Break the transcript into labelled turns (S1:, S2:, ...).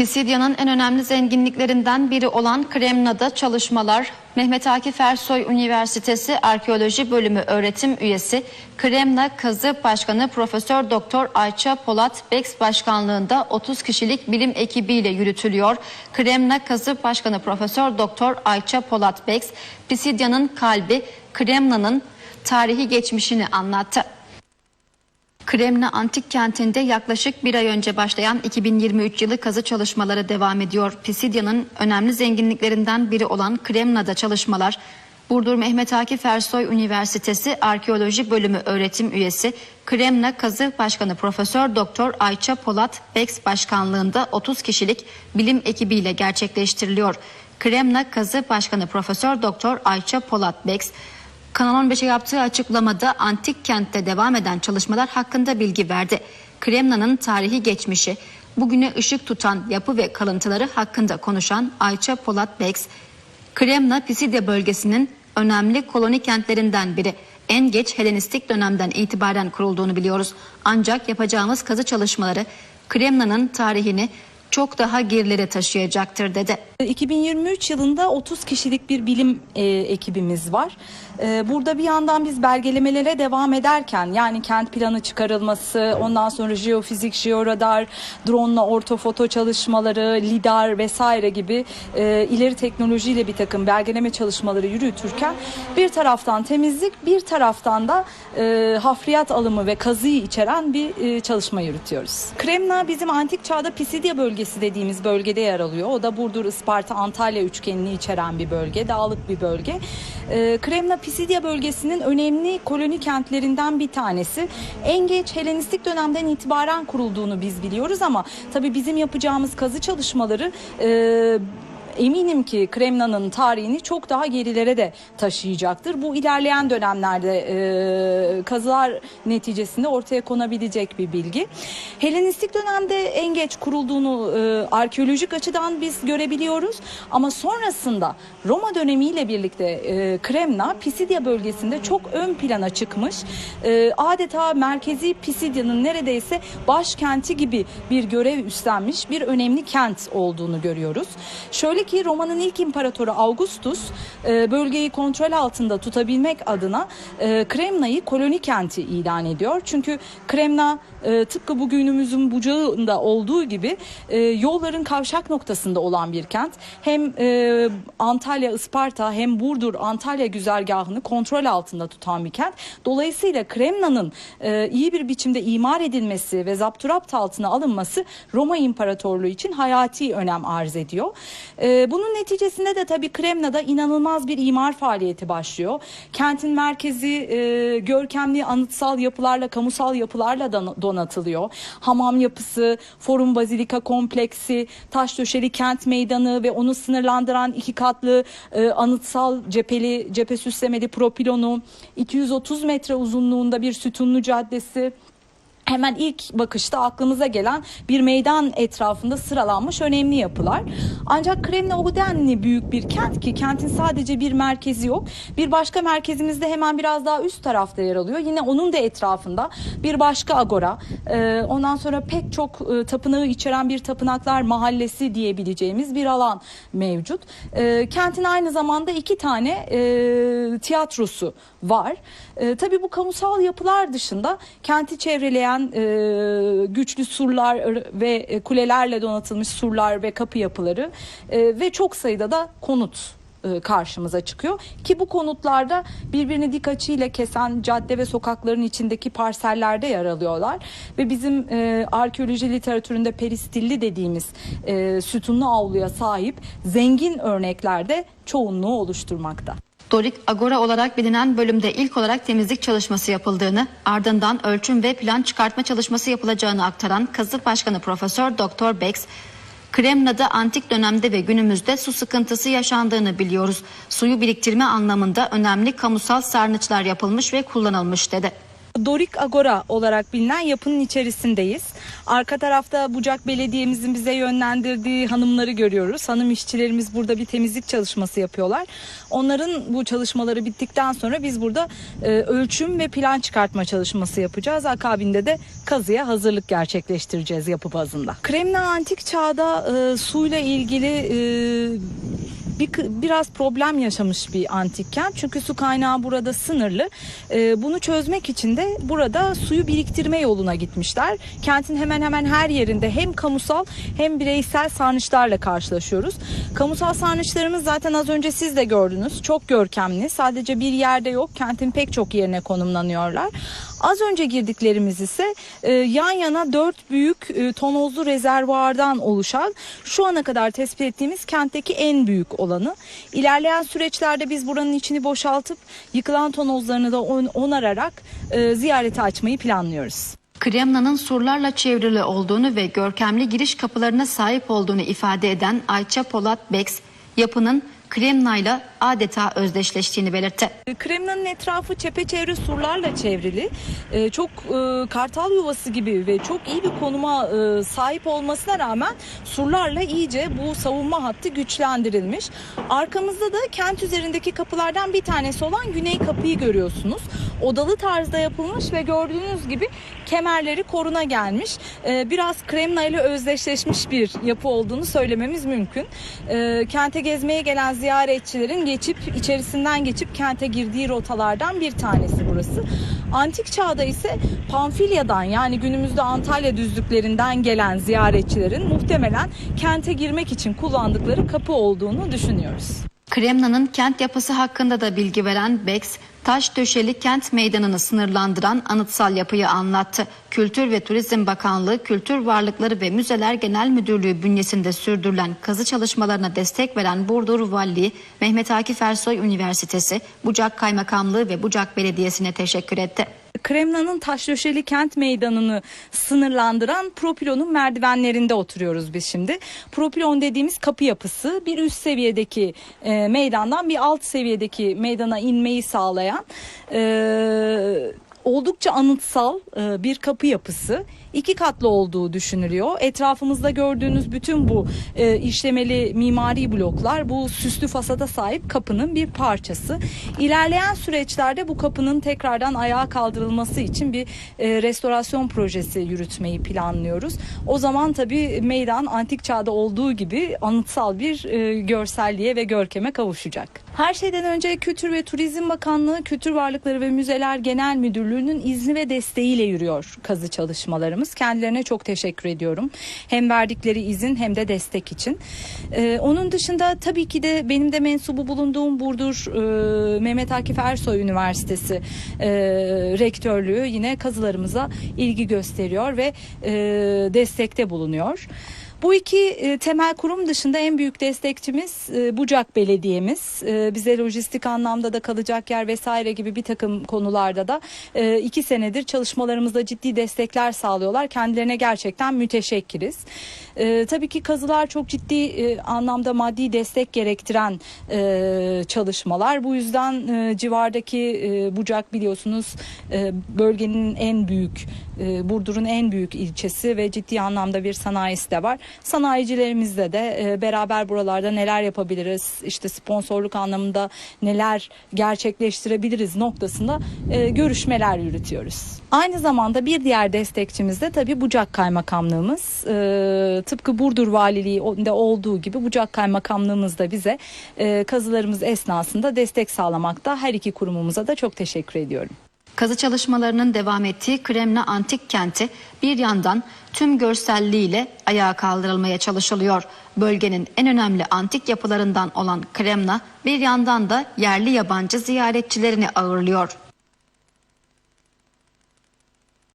S1: Pisidya'nın en önemli zenginliklerinden biri olan Kremna'da çalışmalar Mehmet Akif Ersoy Üniversitesi Arkeoloji Bölümü öğretim üyesi Kremna Kazı Başkanı Profesör Doktor Ayça Polat Beks başkanlığında 30 kişilik bilim ekibiyle yürütülüyor. Kremna Kazı Başkanı Profesör Doktor Ayça Polat Beks Pisidya'nın kalbi Kremna'nın tarihi geçmişini anlattı. Kremna Antik Kenti'nde yaklaşık bir ay önce başlayan 2023 yılı kazı çalışmaları devam ediyor. Pisidya'nın önemli zenginliklerinden biri olan Kremna'da çalışmalar Burdur Mehmet Akif Ersoy Üniversitesi Arkeoloji Bölümü öğretim üyesi Kremna Kazı Başkanı Profesör Doktor Ayça Polat Beks başkanlığında 30 kişilik bilim ekibiyle gerçekleştiriliyor. Kremna Kazı Başkanı Profesör Doktor Ayça Polat Beks Kanal 15'e yaptığı açıklamada antik kentte devam eden çalışmalar hakkında bilgi verdi. Kremna'nın tarihi geçmişi, bugüne ışık tutan yapı ve kalıntıları hakkında konuşan Ayça Polat Beks, Kremna Pisidya bölgesinin önemli koloni kentlerinden biri. En geç Helenistik dönemden itibaren kurulduğunu biliyoruz. Ancak yapacağımız kazı çalışmaları Kremna'nın tarihini çok daha gerilere taşıyacaktır dedi.
S2: 2023 yılında 30 kişilik bir bilim e, ekibimiz var. E, burada bir yandan biz belgelemelere devam ederken yani kent planı çıkarılması, ondan sonra jeofizik, jeoradar, drone ortofoto çalışmaları, lidar vesaire gibi e, ileri teknolojiyle bir takım belgeleme çalışmaları yürütürken bir taraftan temizlik, bir taraftan da e, hafriyat alımı ve kazıyı içeren bir e, çalışma yürütüyoruz. Kremna bizim antik çağda Pisidya bölgesi dediğimiz bölgede yer alıyor. O da Burdur, Isparta, Antalya üçgenini içeren bir bölge, dağlık bir bölge. Ee, Kremna Pisidya bölgesinin önemli koloni kentlerinden bir tanesi. En geç Helenistik dönemden itibaren kurulduğunu biz biliyoruz ama tabii bizim yapacağımız kazı çalışmaları e, eminim ki Kremna'nın tarihini çok daha gerilere de taşıyacaktır. Bu ilerleyen dönemlerde e, kazılar neticesinde ortaya konabilecek bir bilgi. Helenistik dönemde en geç kurulduğunu e, arkeolojik açıdan biz görebiliyoruz ama sonrasında Roma dönemiyle birlikte e, Kremna Pisidya bölgesinde çok ön plana çıkmış. E, adeta merkezi Pisidya'nın neredeyse başkenti gibi bir görev üstlenmiş bir önemli kent olduğunu görüyoruz. Şöyle ki Roma'nın ilk imparatoru Augustus e, bölgeyi kontrol altında tutabilmek adına e, Kremna'yı koloni kenti ilan ediyor. Çünkü Kremna e, tıpkı bugünümüzün bucağında olduğu gibi e, yolların kavşak noktasında olan bir kent. Hem Antalya, Isparta hem Burdur, Antalya güzergahını kontrol altında tutan bir kent. Dolayısıyla Kremna'nın iyi bir biçimde imar edilmesi ve zapturapt altına alınması Roma İmparatorluğu için hayati önem arz ediyor. E, bunun neticesinde de tabii Kremna'da inanılmaz bir imar faaliyeti başlıyor. Kentin merkezi e, görkemli anıtsal yapılarla, kamusal yapılarla donatılıyor. Hamam yapısı, forum bazilika kompleksi, taş döşeli kent meydanı ve onu sınırlandıran iki katlı e, anıtsal cepheli, cephe süslemeli propilonu, 230 metre uzunluğunda bir sütunlu caddesi, hemen ilk bakışta aklımıza gelen bir meydan etrafında sıralanmış önemli yapılar. Ancak Kremna o denli büyük bir kent ki kentin sadece bir merkezi yok. Bir başka merkezimizde hemen biraz daha üst tarafta yer alıyor. Yine onun da etrafında bir başka agora. Ee, ondan sonra pek çok e, tapınağı içeren bir tapınaklar mahallesi diyebileceğimiz bir alan mevcut. Ee, kentin aynı zamanda iki tane e, tiyatrosu var. E, tabii bu kamusal yapılar dışında kenti çevreleyen e, güçlü surlar ve e, kulelerle donatılmış surlar ve kapı yapıları e, ve çok sayıda da konut e, karşımıza çıkıyor ki bu konutlarda birbirini dik açıyla kesen cadde ve sokakların içindeki parsellerde yer alıyorlar ve bizim e, arkeoloji literatüründe peristilli dediğimiz e, sütunlu avluya sahip zengin örneklerde çoğunluğu oluşturmakta.
S1: Dorik Agora olarak bilinen bölümde ilk olarak temizlik çalışması yapıldığını, ardından ölçüm ve plan çıkartma çalışması yapılacağını aktaran Kazı Başkanı Profesör Doktor Bex, Kremna'da antik dönemde ve günümüzde su sıkıntısı yaşandığını biliyoruz. Suyu biriktirme anlamında önemli kamusal sarnıçlar yapılmış ve kullanılmış dedi.
S2: Dorik Agora olarak bilinen yapının içerisindeyiz. Arka tarafta Bucak Belediye'mizin bize yönlendirdiği hanımları görüyoruz. Hanım işçilerimiz burada bir temizlik çalışması yapıyorlar. Onların bu çalışmaları bittikten sonra biz burada e, ölçüm ve plan çıkartma çalışması yapacağız. Akabinde de kazıya hazırlık gerçekleştireceğiz yapı bazında. Kremna Antik Çağ'da e, suyla ilgili e, bir, biraz problem yaşamış bir antik kent. Çünkü su kaynağı burada sınırlı. Ee, bunu çözmek için de burada suyu biriktirme yoluna gitmişler. Kentin hemen hemen her yerinde hem kamusal hem bireysel sarnıçlarla karşılaşıyoruz. Kamusal sarnıçlarımız zaten az önce siz de gördünüz. Çok görkemli. Sadece bir yerde yok. Kentin pek çok yerine konumlanıyorlar. Az önce girdiklerimiz ise e, yan yana dört büyük e, tonozlu rezervuardan oluşan şu ana kadar tespit ettiğimiz kentteki en büyük olanı. İlerleyen süreçlerde biz buranın içini boşaltıp yıkılan tonozlarını da on- onararak e, ziyarete açmayı planlıyoruz.
S1: Kremna'nın surlarla çevrili olduğunu ve görkemli giriş kapılarına sahip olduğunu ifade eden Ayça Polat Beks, yapının Kremna ile adeta özdeşleştiğini belirtti.
S2: Kremlin'in etrafı çepeçevre surlarla çevrili. Ee, çok e, kartal yuvası gibi ve çok iyi bir konuma e, sahip olmasına rağmen surlarla iyice bu savunma hattı güçlendirilmiş. Arkamızda da kent üzerindeki kapılardan bir tanesi olan Güney Kapı'yı görüyorsunuz. Odalı tarzda yapılmış ve gördüğünüz gibi kemerleri koruna gelmiş. Biraz Kremna ile özdeşleşmiş bir yapı olduğunu söylememiz mümkün. Kente gezmeye gelen ziyaretçilerin geçip içerisinden geçip kente girdiği rotalardan bir tanesi burası. Antik çağda ise Pamfilya'dan yani günümüzde Antalya düzlüklerinden gelen ziyaretçilerin muhtemelen kente girmek için kullandıkları kapı olduğunu düşünüyoruz.
S1: Kremna'nın kent yapısı hakkında da bilgi veren Beks, taş döşeli kent meydanını sınırlandıran anıtsal yapıyı anlattı. Kültür ve Turizm Bakanlığı Kültür Varlıkları ve Müzeler Genel Müdürlüğü bünyesinde sürdürülen kazı çalışmalarına destek veren Burdur Valiliği, Mehmet Akif Ersoy Üniversitesi, Bucak Kaymakamlığı ve Bucak Belediyesi'ne teşekkür etti.
S2: Kremna'nın taşdöşeli kent meydanını sınırlandıran Propilon'un merdivenlerinde oturuyoruz biz şimdi. Propilon dediğimiz kapı yapısı bir üst seviyedeki e, meydandan bir alt seviyedeki meydana inmeyi sağlayan e, oldukça anıtsal e, bir kapı yapısı. İki katlı olduğu düşünülüyor. Etrafımızda gördüğünüz bütün bu e, işlemeli mimari bloklar bu süslü fasada sahip kapının bir parçası. İlerleyen süreçlerde bu kapının tekrardan ayağa kaldırılması için bir e, restorasyon projesi yürütmeyi planlıyoruz. O zaman tabii meydan antik çağda olduğu gibi anıtsal bir görselliğe ve görkeme kavuşacak. Her şeyden önce Kültür ve Turizm Bakanlığı Kültür Varlıkları ve Müzeler Genel Müdürlüğü'nün izni ve desteğiyle yürüyor kazı çalışmalarımız. Kendilerine çok teşekkür ediyorum. Hem verdikleri izin hem de destek için. Ee, onun dışında tabii ki de benim de mensubu bulunduğum Burdur e, Mehmet Akif Ersoy Üniversitesi e, rektörlüğü yine kazılarımıza ilgi gösteriyor ve e, destekte bulunuyor. Bu iki e, temel kurum dışında en büyük destekçimiz e, Bucak Belediye'miz. E, bize lojistik anlamda da kalacak yer vesaire gibi bir takım konularda da e, iki senedir çalışmalarımızda ciddi destekler sağlıyorlar. Kendilerine gerçekten müteşekkiriz. E, tabii ki kazılar çok ciddi e, anlamda maddi destek gerektiren e, çalışmalar. Bu yüzden e, civardaki e, Bucak biliyorsunuz e, bölgenin en büyük, e, Burdur'un en büyük ilçesi ve ciddi anlamda bir sanayisi de var. Sanayicilerimizle de e, beraber buralarda neler yapabiliriz, işte sponsorluk anlamında neler gerçekleştirebiliriz noktasında e, görüşmeler yürütüyoruz. Aynı zamanda bir diğer destekçimiz de tabii Bucak Kaymakamlığımız. E, tıpkı Burdur Valiliği'nde olduğu gibi Bucak Kaymakamlığımız da bize e, kazılarımız esnasında destek sağlamakta. Her iki kurumumuza da çok teşekkür ediyorum.
S1: Kazı çalışmalarının devam ettiği Kremna Antik Kenti bir yandan tüm görselliğiyle ayağa kaldırılmaya çalışılıyor. Bölgenin en önemli antik yapılarından olan Kremna bir yandan da yerli yabancı ziyaretçilerini ağırlıyor.